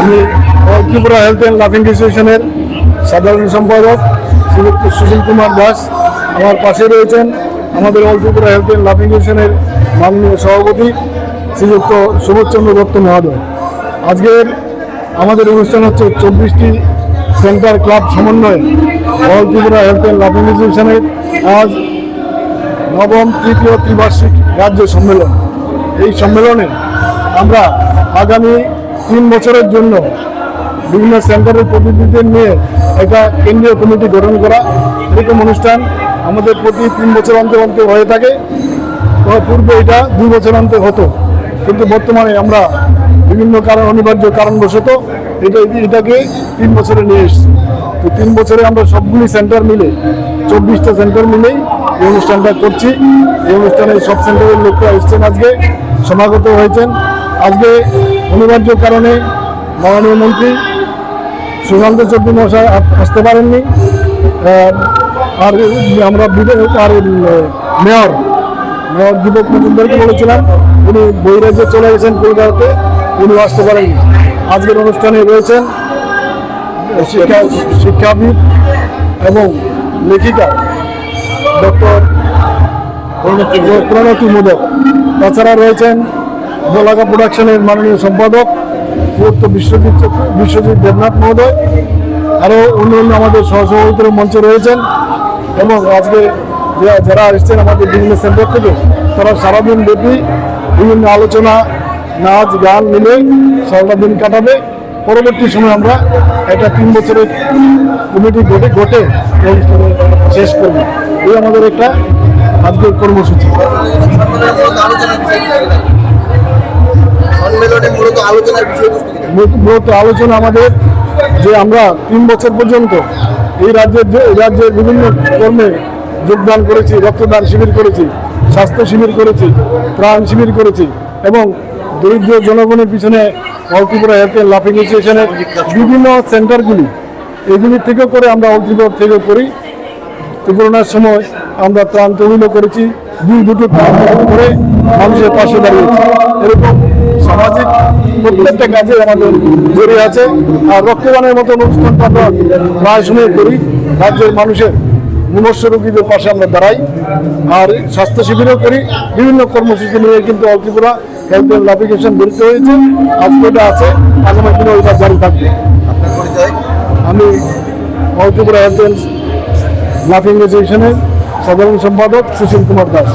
আমি all Tripura health and লাফিং অ্যাসোসিয়েশনের সাধারণ সম্পাদক শ্রীযুক্ত সুশীল কুমার দাস আমার পাশে রয়েছেন আমাদের অল ত্রিপুরা হেলথ অ্যান্ড লাফিং অ্যাসোসিয়েশনের মাননীয় সভাপতি শ্রীযুক্ত সুবোধচন্দ্র দত্ত মহোদয়। আজকের আমাদের অনুষ্ঠান হচ্ছে চব্বিশটি সেন্টার ক্লাব সমন্বয়ে অল ত্রিপুরা হেলথ অ্যান্ড লাফিং অ্যাসোসিয়েশনের। আজ নবম তৃতীয় ত্রিবার্ষিক রাজ্য সম্মেলন। এই সম্মেলনে আমরা আগামী তিন বছরের জন্য বিভিন্ন সেন্টারের প্রতিনিধিদের নিয়ে একটা কেন্দ্রীয় কমিটি গঠন করা, এরকম অনুষ্ঠান আমাদের প্রতি তিন বছর অন্তর অন্তর হয়ে থাকে। পূর্বে এটা দুই বছর অন্তর হতো, কিন্তু বর্তমানে আমরা বিভিন্ন কারণ অনিবার্য কারণবশত এটা এটাকে তিন বছরে নিয়ে এসেছি। তো তিন বছরে আমরা সবগুলি সেন্টার মিলে, চব্বিশটা সেন্টার মিলেই এই অনুষ্ঠানটা করছি। এই অনুষ্ঠানে সব সেন্টারের লোকরা এসছেন আজকে, সমাগত হয়েছেন। আজকে অনিবার্য কারণে মাননীয় মন্ত্রী সুশান্ত চৌধুরী মশাই আসতে পারেননি। আর আমরা আর মেয়র মেয়র দীপক মজুমদারকে বলেছিলাম, উনি বৈরাজ্যে চলে গেছেন কলকাতাতে, উনি আসতে পারেননি। আজকের অনুষ্ঠানে রয়েছেন শিক্ষা শিক্ষাবিদ এবং লেখিকা ডক্টর প্রণতি মোদক। তাছাড়া রয়েছেন বলাকা প্রোডাকশনের মাননীয় সম্পাদক শ্রীযুক্ত বিশ্বজিৎ বিশ্বজিৎ দেবনাথ মহোদয়, আরও অন্য অন্য আমাদের সহসভাপতির মঞ্চে রয়েছেন এবং আজকে যারা এসছেন আমাদের বিভিন্ন সেন্টার থেকে, তারা সারাদিন ব্যাপী বিভিন্ন আলোচনা, নাচ, গান মিলে সারাটা দিন কাটাবে। পরবর্তী সময় আমরা একটা তিন বছরের কমিটি গঠে গঠে শেষ করব। এই আমাদের একটা আজকের কর্মসূচি। মূলত আলোচনা আমাদের যে আমরা তিন বছর পর্যন্ত এই রাজ্যের যে- এই রাজ্যের বিভিন্ন কর্মে যোগদান করেছি রক্তদান শিবির করেছি স্বাস্থ্য শিবির করেছি ত্রাণ শিবির করেছি এবং দরিদ্র জনগণের পিছনে অল ত্রিপুরা হেলথ অ্যান্ড লাফিং অ্যাসোসিয়েশনের বিভিন্ন সেন্টারগুলি এগুলির থেকে করে আমরা অল ত্রিপুরা থেকে করি। করোনার সময় আমরা ত্রাণ তহবিলও করেছি, দুই দুটো ত্রাণ করে মানুষের পাশে দাঁড়িয়েছি। এরকম সামাজিক প্রত্যেকটা কাজে আমাদের জড়িয়ে আছে। আর রক্তদানের মতো অনুষ্ঠানটা আমরা প্রায় সময় করি। রাজ্যের মানুষের মুমর্ষ রোগীদের পাশে আমরা দাঁড়াই। আর স্বাস্থ্য শিবিরও করি। বিভিন্ন কর্মসূচি নিয়ে কিন্তু অল ত্রিপুরা হেলথ অ্যাপ্লিকেশন বেরোতে হয়েছে। আজকে এটা আছে, আগামী দিনে ওইটা জারি থাকবে। আমি অল ত্রিপুরা হেলথ লাফিং অ্যাসোসিয়েশনের সাধারণ সম্পাদক সুশীল কুমার দাস।